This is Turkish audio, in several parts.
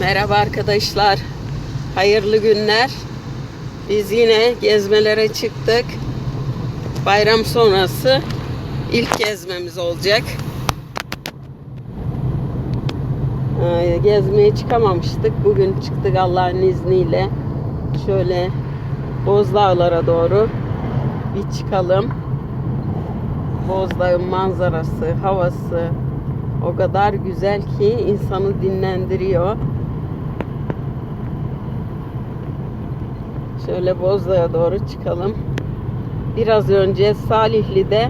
Merhaba arkadaşlar. Hayırlı günler. Biz yine gezmelere çıktık. Bayram sonrası ilk gezmemiz olacak. Gezmeye çıkamamıştık. Bugün çıktık Allah'ın izniyle. Şöyle Bozdağlara doğru bir çıkalım. Bozdağ'ın manzarası, havası o kadar güzel ki insanı dinlendiriyor. Şöyle Bozdağ'a doğru çıkalım. Biraz önce Salihli'de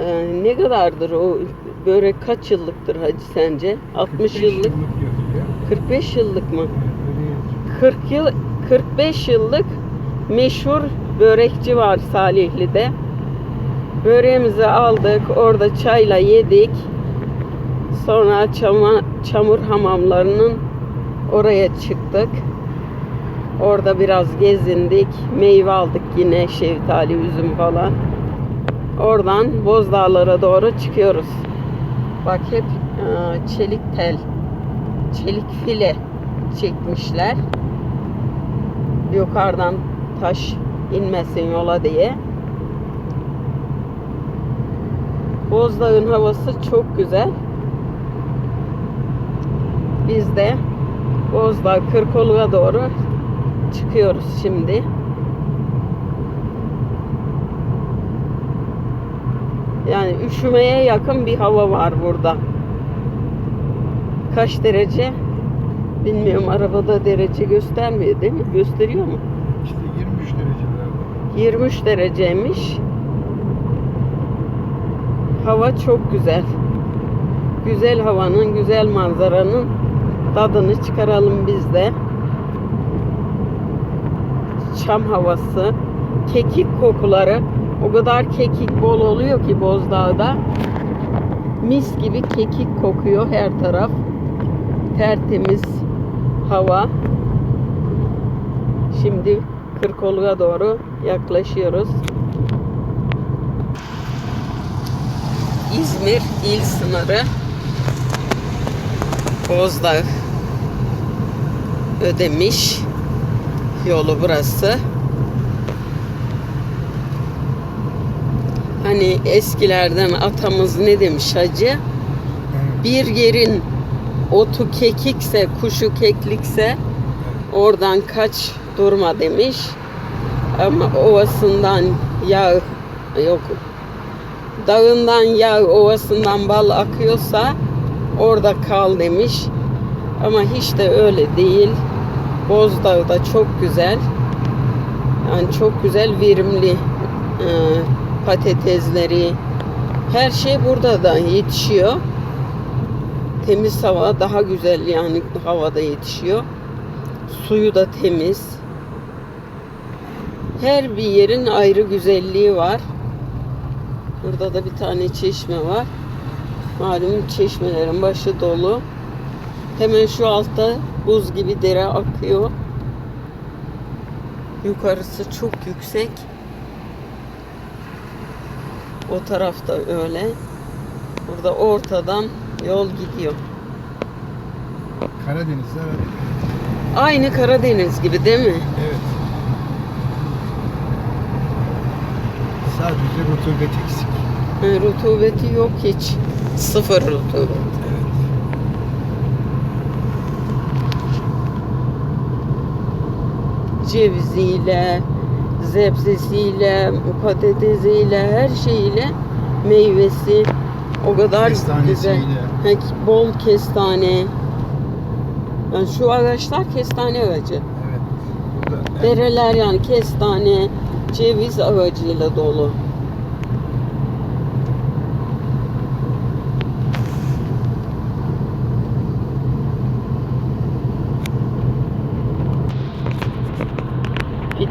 e, ne kadardır o börek kaç yıllıktır hacı sence? 60 yıllık, 45 yıllık mı? 40 yıl 45 yıllık meşhur börekçi var Salihli'de. Böreğimizi aldık, orada çayla yedik. Sonra çama, çamur hamamlarının oraya çıktık. Orada biraz gezindik. Meyve aldık yine şeftali, üzüm falan. Oradan Bozdağlara doğru çıkıyoruz. Bak hep e, çelik tel, çelik file çekmişler. Yukarıdan taş inmesin yola diye. Bozdağ'ın havası çok güzel. Biz de Bozdağ Kırkolu'ya doğru çıkıyoruz şimdi. Yani üşümeye yakın bir hava var burada. Kaç derece? Bilmiyorum arabada derece göstermiyor değil mi? Gösteriyor mu? İşte 23 derecelerde. 23 dereceymiş. Hava çok güzel. Güzel havanın, güzel manzaranın tadını çıkaralım biz de. Çam havası, kekik kokuları o kadar kekik bol oluyor ki Bozdağ'da. Mis gibi kekik kokuyor her taraf. Tertemiz hava. Şimdi Kırkolu'ya doğru yaklaşıyoruz. İzmir il sınırı Bozdağ ödemiş yolu burası. Hani eskilerden atamız ne demiş hacı? Bir yerin otu kekikse, kuşu keklikse oradan kaç durma demiş. Ama ovasından yağ yok. Dağından yağ, ovasından bal akıyorsa orada kal demiş. Ama hiç de öyle değil. Bozdağ da çok güzel. Yani çok güzel verimli e, patatesleri. Her şey burada da yetişiyor. Temiz hava daha güzel yani havada yetişiyor. Suyu da temiz. Her bir yerin ayrı güzelliği var. Burada da bir tane çeşme var. Malum çeşmelerin başı dolu. Hemen şu altta buz gibi dere akıyor. Yukarısı çok yüksek. O tarafta öyle. Burada ortadan yol gidiyor. Karadeniz'de evet. Aynı Karadeniz gibi değil mi? Evet. Sadece rutubet eksik. Ha, rutubeti yok hiç. Sıfır rutubet. Evet. Ceviziyle, zebzesiyle, patatesiyle, her şeyiyle meyvesi o kadar güzel. Ha, bol kestane. Yani şu ağaçlar kestane ağacı. Evet. Dereler yani kestane, ceviz ağacıyla dolu.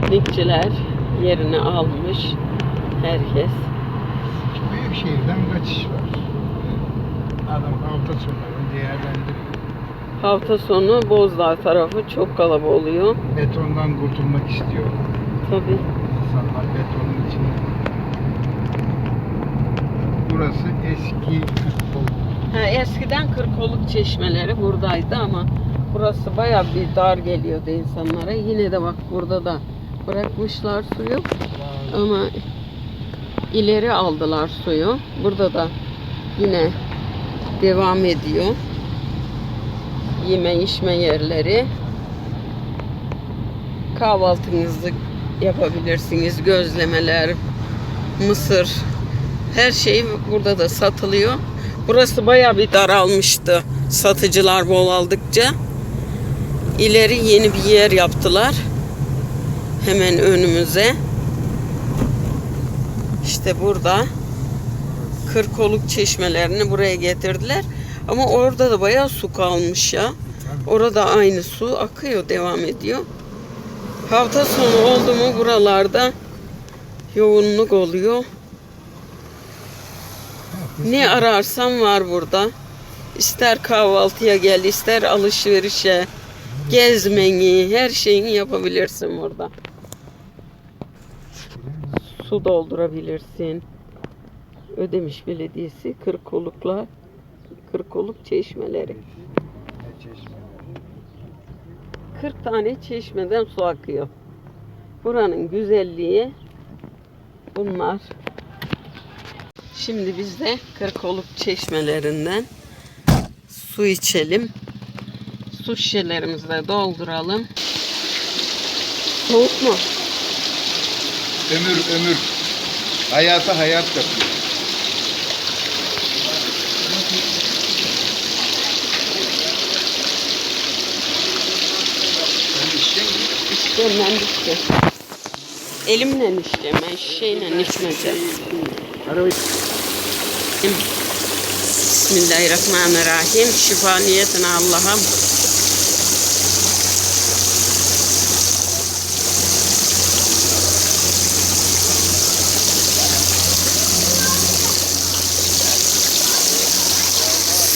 Piknikçiler yerini almış. Herkes. büyük şehirden kaçış var. Adam hafta sonları değerlendiriyor. Hafta sonu Bozdağ tarafı çok kalabalık oluyor. Betondan kurtulmak istiyor. Tabii. İnsanlar betonun içinde. Burası eski futbol Ha, eskiden Kırkoluk çeşmeleri buradaydı ama burası bayağı bir dar geliyordu insanlara. Yine de bak burada da bırakmışlar suyu ama ileri aldılar suyu. Burada da yine devam ediyor. Yeme içme yerleri. Kahvaltınızı yapabilirsiniz. Gözlemeler, mısır, her şey burada da satılıyor. Burası bayağı bir daralmıştı. Satıcılar bol aldıkça. İleri yeni bir yer yaptılar. Hemen önümüze. İşte burada Kırkoluk çeşmelerini buraya getirdiler. Ama orada da bayağı su kalmış ya. Orada aynı su akıyor, devam ediyor. Hafta sonu oldu mu buralarda yoğunluk oluyor. Ne ararsam var burada. İster kahvaltıya gel, ister alışverişe, gezmeni, her şeyini yapabilirsin burada. Su doldurabilirsin. Ödemiş Belediyesi Kırkoluklar, Kırkoluk çeşmeleri. Ne çeşme. 40 tane çeşmeden su akıyor. Buranın güzelliği bunlar. Şimdi biz de Kırkoluk çeşmelerinden su içelim. Su şişelerimizi de dolduralım. Soğuk mu? Ömür ömür. Hayata hayat katıyor. De içeceğim. Elimle içeceğim ben şişeyle içmeyeceğim. Bismillahirrahmanirrahim. Şifa niyetine Allah'ım.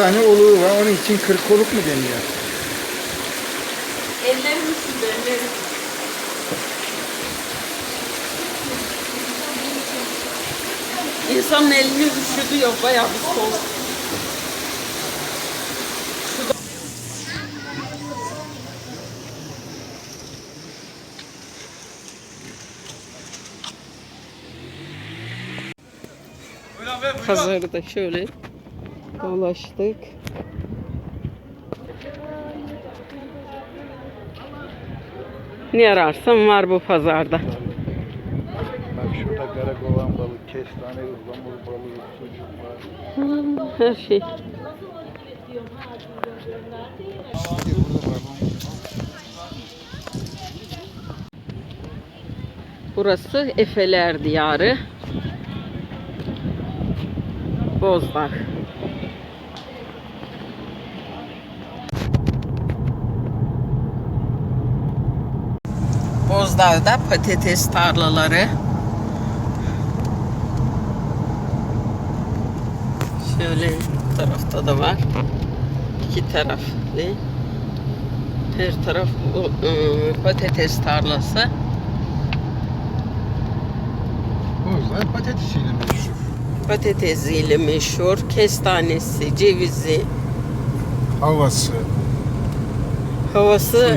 tane oluğu var. Onun için kırkoluk mu deniyor? Ellerim üşüdü, ellerim. İnsanın elini üşüdü yok bayağı bir soğuk. Pazarı da şöyle dolaştık. Ne ararsan var bu pazarda. Bak şurada karakovan balık, kestane, ıhlamur balığı, sucuk var. Her şey. Burası Efeler Diyarı. Bozdağ. Bozdağ'da patates tarlaları. Şöyle bu tarafta da var. İki taraflı. Her taraf bu, ıı, patates tarlası. Bozlar patatesiyle meşhur. Patatesiyle meşhur. Kestanesi, cevizi, Havası. havası Suyu.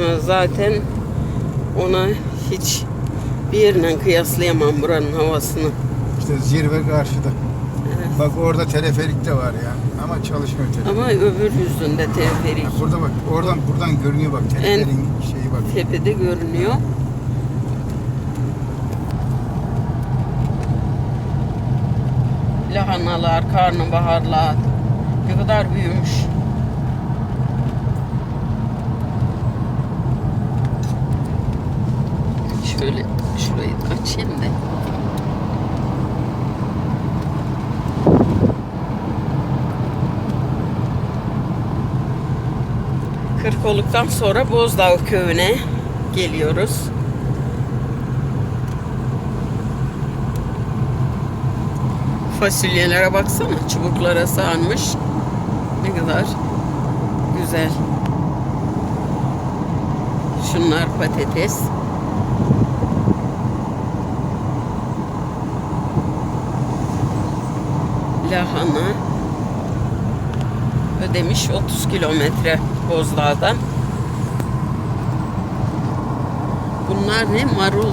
ıı, zaten ona hiç bir yerine kıyaslayamam buranın havasını. İşte zirve karşıda. Bak orada teleferik de var ya. Ama çalışmıyor teleferik. Ama öbür yüzünde teleferik. Ha, Burada bak, oradan buradan görünüyor bak teleferiğin şeyi bak. Tepede görünüyor. Lahanalar, karnabaharlar ne kadar büyümüş. Şöyle şimdi. Kırkoluk'tan sonra Bozdağ köyüne geliyoruz. Fasulyelere baksana çubuklara sarmış. Ne kadar güzel. Şunlar patates. Lahana. Ödemiş 30 kilometre Bozdağ'dan. Bunlar ne? Marul.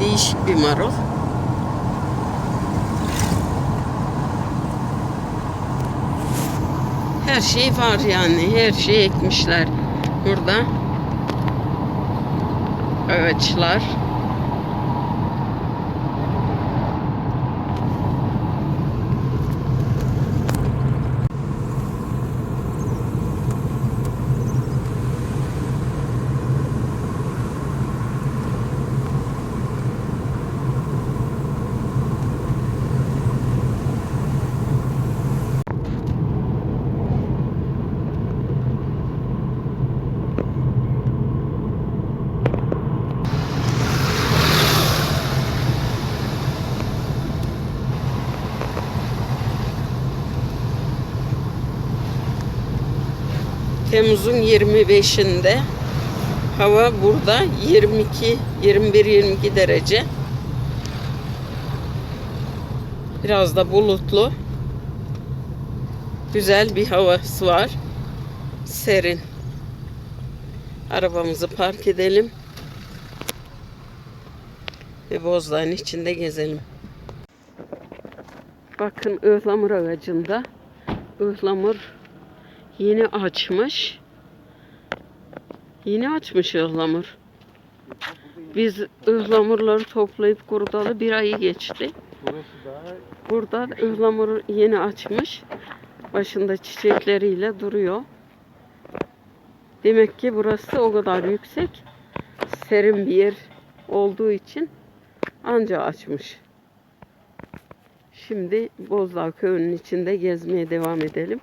Değişik bir marul. Her şey var yani. Her şey ekmişler. Burada ağaçlar. Temmuz'un 25'inde hava burada 22 21-22 derece. Biraz da bulutlu. Güzel bir havası var. Serin. Arabamızı park edelim. Ve Bozdağ'ın içinde gezelim. Bakın ıhlamur ağacında ıhlamur Yeni açmış. Yeni açmış ıhlamur. Biz ıhlamurları toplayıp kurudalı bir ayı geçti. Burada ıhlamur yeni açmış. Başında çiçekleriyle duruyor. Demek ki burası o kadar yüksek. Serin bir yer olduğu için anca açmış. Şimdi Bozdağ köyünün içinde gezmeye devam edelim.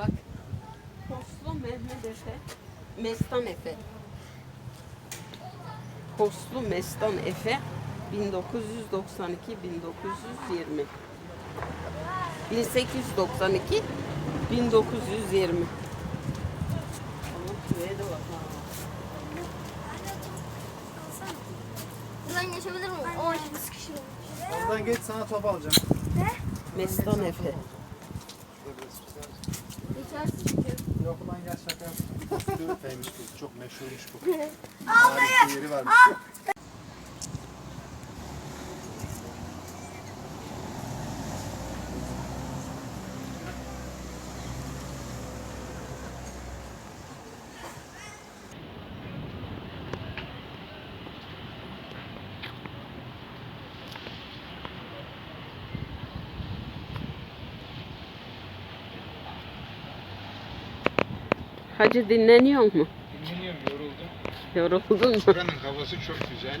Bak. Poslu Mehmet Efe. Mestan Efe. Poslu Mestan Efe 1992 1920 1892 1920 Ama şuraya da bak ha. Buradan geçebilir miyim? Ama şimdi sıkışırım. Oradan geç sana top alacağım. Mestan Efe. Geçersin. Yok lan gel şaka yap. Neymiş bu? Çok meşhurmuş bu. Harika bir Hacı dinleniyor mu? Dinleniyorum yoruldum. Yoruldun mu? Buranın havası çok güzel.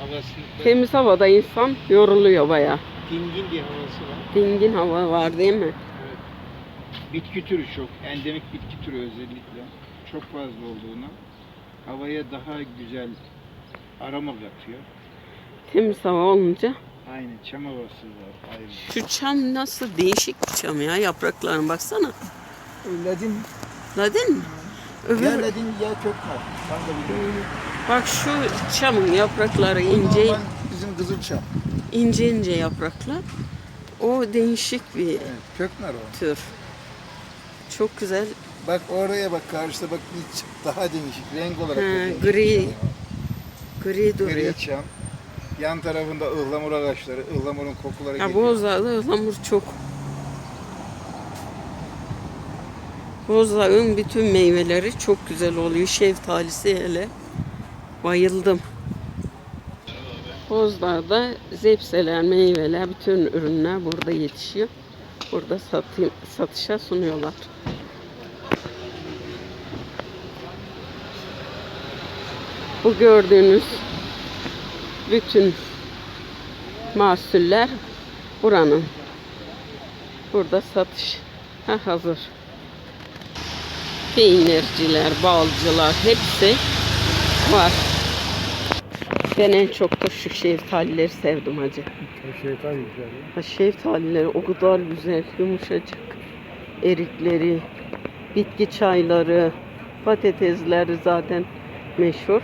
Havası Temiz havada insan yoruluyor bayağı. dingin bir havası var. Dingin hava var değil mi? Bitki türü çok, endemik bitki türü özellikle çok fazla olduğunu havaya daha güzel aroma katıyor. Temiz hava olunca. Aynen çam havası var ayrı. Şu çam nasıl değişik bir çam ya yapraklarına baksana. Ladin, Ladin mi? Öbür, ya ladin ya kökler. Ben de biliyorum. bak şu çamın yaprakları ince Bizim kızılçam. ince ince yapraklar. O değişik bir Evet, kökler o. tür. Çok güzel. Bak oraya bak karşıda bak bir ç- daha değişik renk olarak. Değişik gri. Gri duruyor. Gri çam. Yan tarafında ıhlamur ağaçları, ıhlamurun kokuları Ya geliyor. Bozdağ'da ıhlamur çok. Bozdağ'ın bütün meyveleri çok güzel oluyor. Şeftalisi hele. Bayıldım. Bozdağ'da zepseler, meyveler, bütün ürünler burada yetişiyor. Burada satayım, satışa sunuyorlar. Bu gördüğünüz bütün mahsuller buranın. Burada satış ha, hazır. Peynirciler, balcılar hepsi var. Ben en çok da şu şeftalileri sevdim hacı. Şeytan güzel. Ha, şeftalileri o kadar güzel, yumuşacık. Erikleri, bitki çayları, patatesleri zaten meşhur.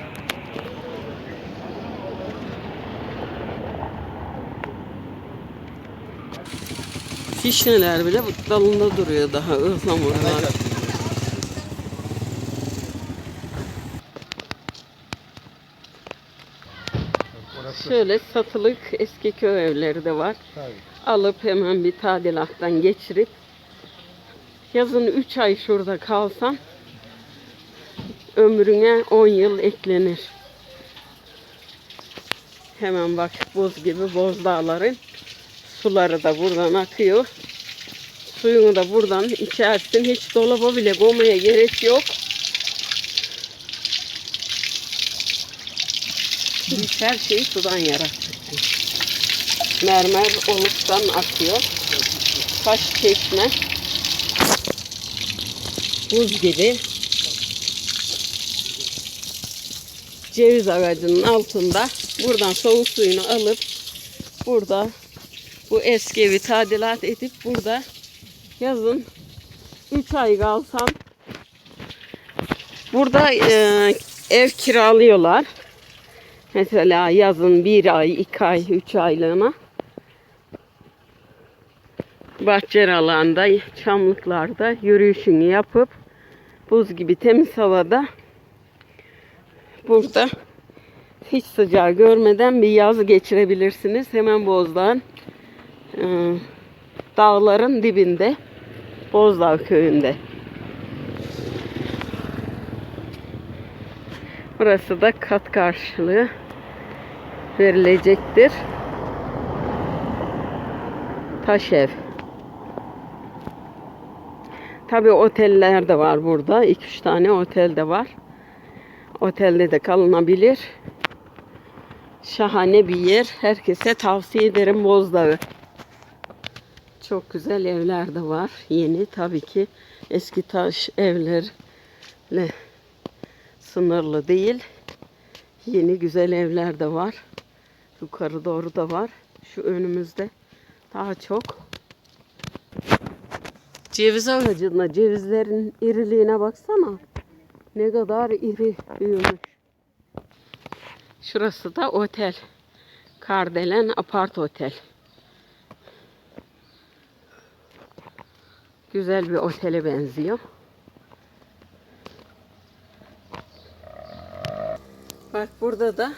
Fişneler bile bu dalında duruyor daha ıhlamurlar. Şöyle satılık eski köy evleri de var. tabii. Alıp hemen bir tadilattan geçirip yazın 3 ay şurada kalsan ömrüne 10 yıl eklenir. Hemen bak buz gibi boz dağların suları da buradan akıyor. Suyunu da buradan içersin. Hiç dolaba bile koymaya gerek yok. Biz her şeyi sudan yarattık. Mermer oluktan akıyor. Taş çeşme. Buz gibi. Ceviz ağacının altında buradan soğuk suyunu alıp burada bu eski evi tadilat edip burada yazın 3 ay kalsam burada e, ev kiralıyorlar. Mesela yazın bir ay, iki ay, üç aylığına bahçe alanda, çamlıklarda yürüyüşünü yapıp buz gibi temiz havada burada hiç sıcağı görmeden bir yaz geçirebilirsiniz. Hemen Bozdağ'ın e, dağların dibinde Bozdağ köyünde. Burası da kat karşılığı verilecektir. Taş ev. Tabi oteller de var burada. 2-3 tane otel de var. Otelde de kalınabilir. Şahane bir yer. Herkese tavsiye ederim Bozdağı. Çok güzel evler de var. Yeni tabii ki eski taş evlerle sınırlı değil. Yeni güzel evler de var. Yukarı doğru da var. Şu önümüzde daha çok. Ceviz ağacında cevizlerin iriliğine baksana. Ne kadar iri büyümüş. Şurası da otel. Kardelen Apart Otel. Güzel bir otele benziyor. Bak burada da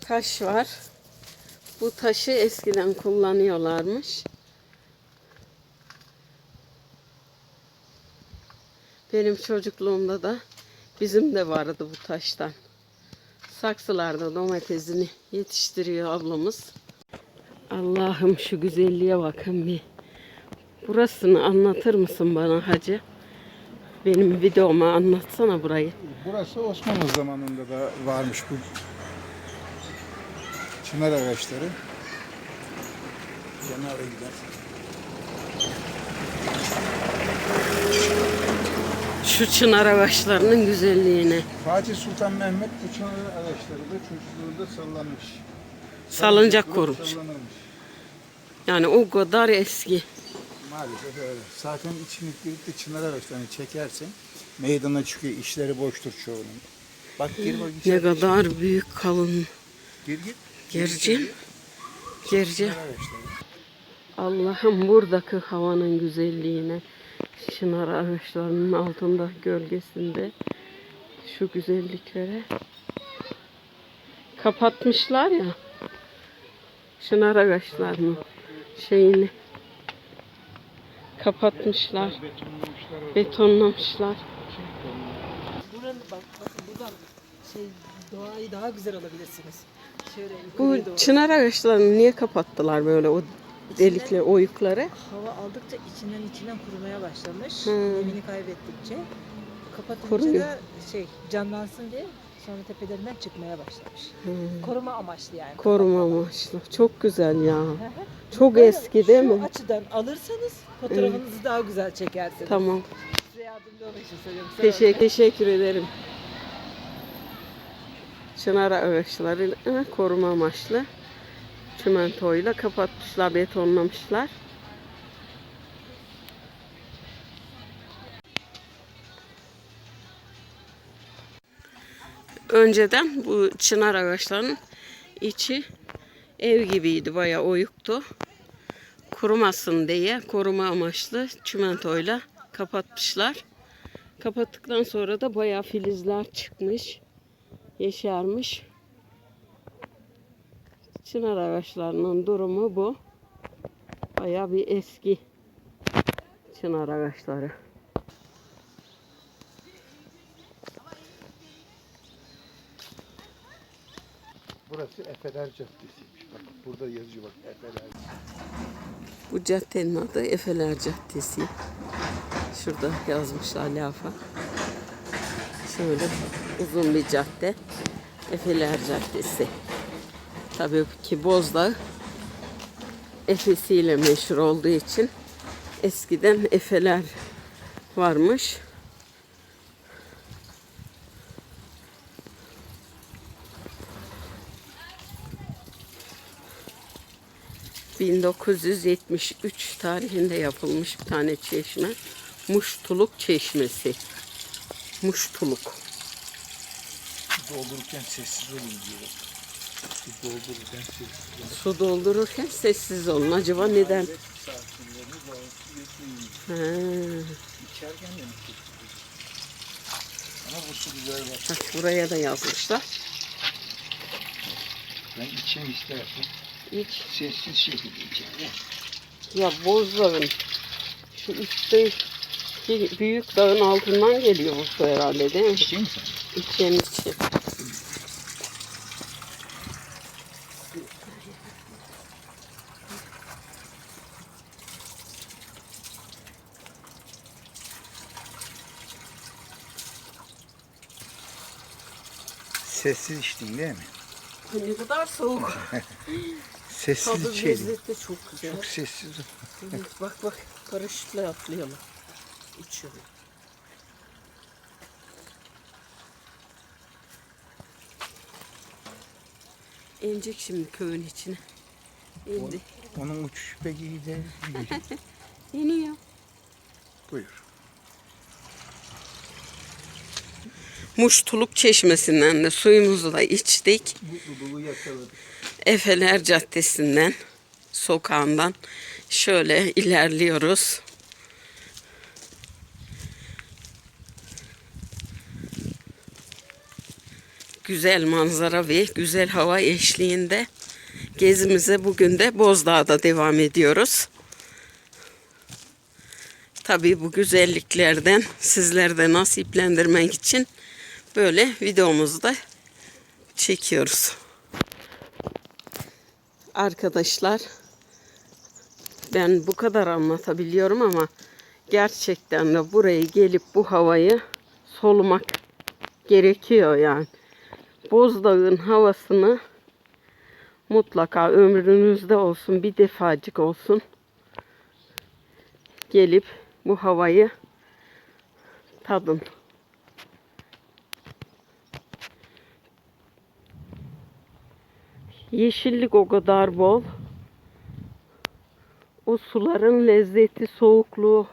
taş var. Bu taşı eskiden kullanıyorlarmış. Benim çocukluğumda da bizim de vardı bu taştan. Saksılarda domatesini yetiştiriyor ablamız. Allah'ım şu güzelliğe bakın bir. Burasını anlatır mısın bana hacı? Benim videoma anlatsana burayı. Burası Osmanlı zamanında da varmış bu çınar ağaçları. Kenara gider. Şu çınar ağaçlarının güzelliğine. Fatih Sultan Mehmet bu çınar ağaçları da çocukluğunda sallanmış. Salıncak kurmuş. Yani o kadar eski. Maalesef öyle. Zaten içini girip de çınar ağaçlarını çekersen meydana çıkıyor. İşleri boştur çoğunun. Bak gir bak Ne kadar büyük kalın. Gir gir. Gerçi. Gerçi. Çınar ağaçları. Allah'ım buradaki havanın güzelliğine. Çınar ağaçlarının altında gölgesinde. Şu güzelliklere. Kapatmışlar ya. Çınar ağaçlarının şeyini kapatmışlar, Betonlamışlar. betonlamışlar. Buranın bak bakın buradan şey doğayı daha güzel alabilirsiniz. Şöyle Bu doğru. çınar ağaçlarını niye kapattılar böyle o delikli oyukları? hava aldıkça içinden içinden kurumaya başlamış. Hmm. Nemini kaybettikçe. Kapatınca Kuruyor. da şey canlansın diye sonra tepelerinden çıkmaya başlamış. Hmm. Koruma amaçlı yani. Koruma amaçlı. Çok güzel ya. Çok Böyle eski değil şu mi? açıdan alırsanız fotoğrafınızı daha güzel çekersiniz. Tamam. Size yardımcı olmak için söylüyorum. Sağ olun. Teşekkür, teşekkür ederim. Çınar ağaçları e, koruma amaçlı çimentoyla kapatmışlar, betonlamışlar. Önceden bu çınar ağaçlarının içi ev gibiydi, bayağı oyuktu. Kurumasın diye koruma amaçlı çimentoyla kapatmışlar. Kapattıktan sonra da bayağı filizler çıkmış. Yeşermiş. Çınar ağaçlarının durumu bu. Bayağı bir eski çınar ağaçları. Burası Efeler Caddesi'ymiş. Bak burada yazıyor bak Efeler. Bu caddenin adı Efeler Caddesi. Şurada yazmışlar lafa. Şöyle uzun bir cadde. Efeler Caddesi. Tabii ki Bozdağ Efesiyle meşhur olduğu için eskiden Efeler varmış. ...1973 tarihinde yapılmış bir tane çeşme. Muştuluk Çeşmesi. Muştuluk. Doldururken sessiz olun diyor. Bir doldururken sessiz olun. Su doldururken sessiz olun. Acaba neden? Ha, İçerken de Ama bu su güzel bak. bak buraya da yazmışlar. Ben içeyim istersen. İç. Sessiz şekilde içerim. Ya Bozdağ'ın şu üstte ki büyük dağın altından geliyor bu su herhalde değil mi? İçeyim mi sen? İçen içi. Sessiz içtin değil mi? Ne kadar soğuk. Sessiz Tadı içelim. lezzeti çok güzel. Çok sessiz. Evet, bak bak paraşütle atlıyorlar. İçiyorlar. İnecek şimdi köyün içine. İndi. Onun uçuş peki iyi de değil. İniyor. Buyur. Muştuluk çeşmesinden de suyumuzu da içtik. Mutluluğu yakaladık. Efeler Caddesi'nden, sokağından şöyle ilerliyoruz. Güzel manzara ve güzel hava eşliğinde gezimize bugün de Bozdağ'da devam ediyoruz. Tabii bu güzelliklerden sizler de nasiplendirmek için böyle videomuzu da çekiyoruz. Arkadaşlar ben bu kadar anlatabiliyorum ama gerçekten de buraya gelip bu havayı solumak gerekiyor yani. Bozdağ'ın havasını mutlaka ömrünüzde olsun bir defacık olsun gelip bu havayı tadın. Yeşillik o kadar bol. O suların lezzeti, soğukluğu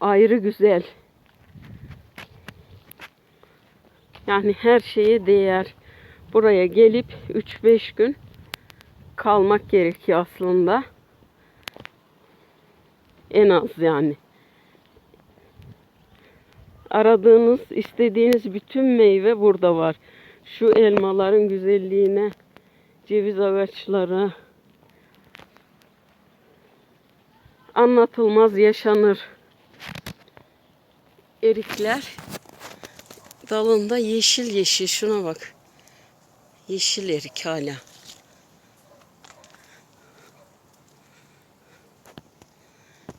ayrı güzel. Yani her şeye değer. Buraya gelip 3-5 gün kalmak gerekiyor aslında. En az yani. Aradığınız, istediğiniz bütün meyve burada var. Şu elmaların güzelliğine, ceviz ağaçları anlatılmaz yaşanır. Erikler dalında yeşil yeşil şuna bak. Yeşil erik hala.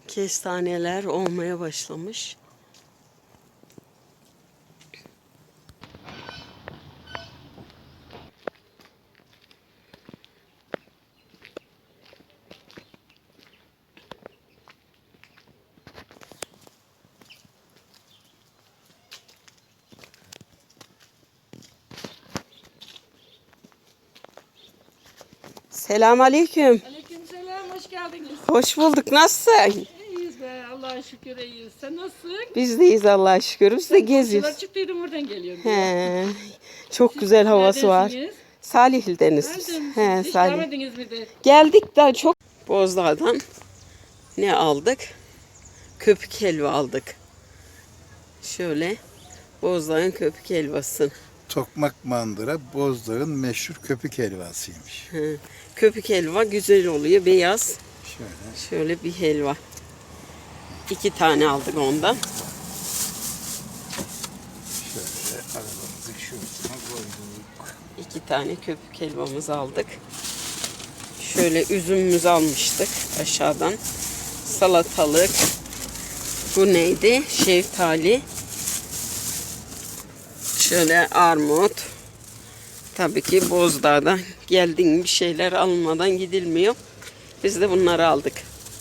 Kestaneler olmaya başlamış. Selam aleyküm. Aleykümselam, hoş geldiniz. Hoş bulduk. Nasılsın? İyiyiz be, Allah'a şükür iyiyiz. Sen nasılsın? Biz deyiz Allah'a şükür. Biz de geziyoruz. Çıktıydım buradan geliyorum. He. Çok güzel havası var. Neredesiniz? Salihli'deniz biz. Neredesiniz? He, Hiç Salih. gelmediniz mi de? Geldik daha çok. Bozdağ'dan ne aldık? Köpük helva aldık. Şöyle Bozdağ'ın köpük helvası. Tokmak mandıra Bozdağ'ın meşhur köpük helvasıymış. Köpük helva güzel oluyor. Beyaz. Şöyle. Şöyle bir helva. İki tane aldık ondan. Şöyle arabamızı şurasına koyduk. İki tane köpük helvamızı aldık. Şöyle üzümümüzü almıştık aşağıdan. Salatalık. Bu neydi? Şeftali. Şöyle armut. Tabii ki Bozdağ'da geldin bir şeyler almadan gidilmiyor. Biz de bunları aldık.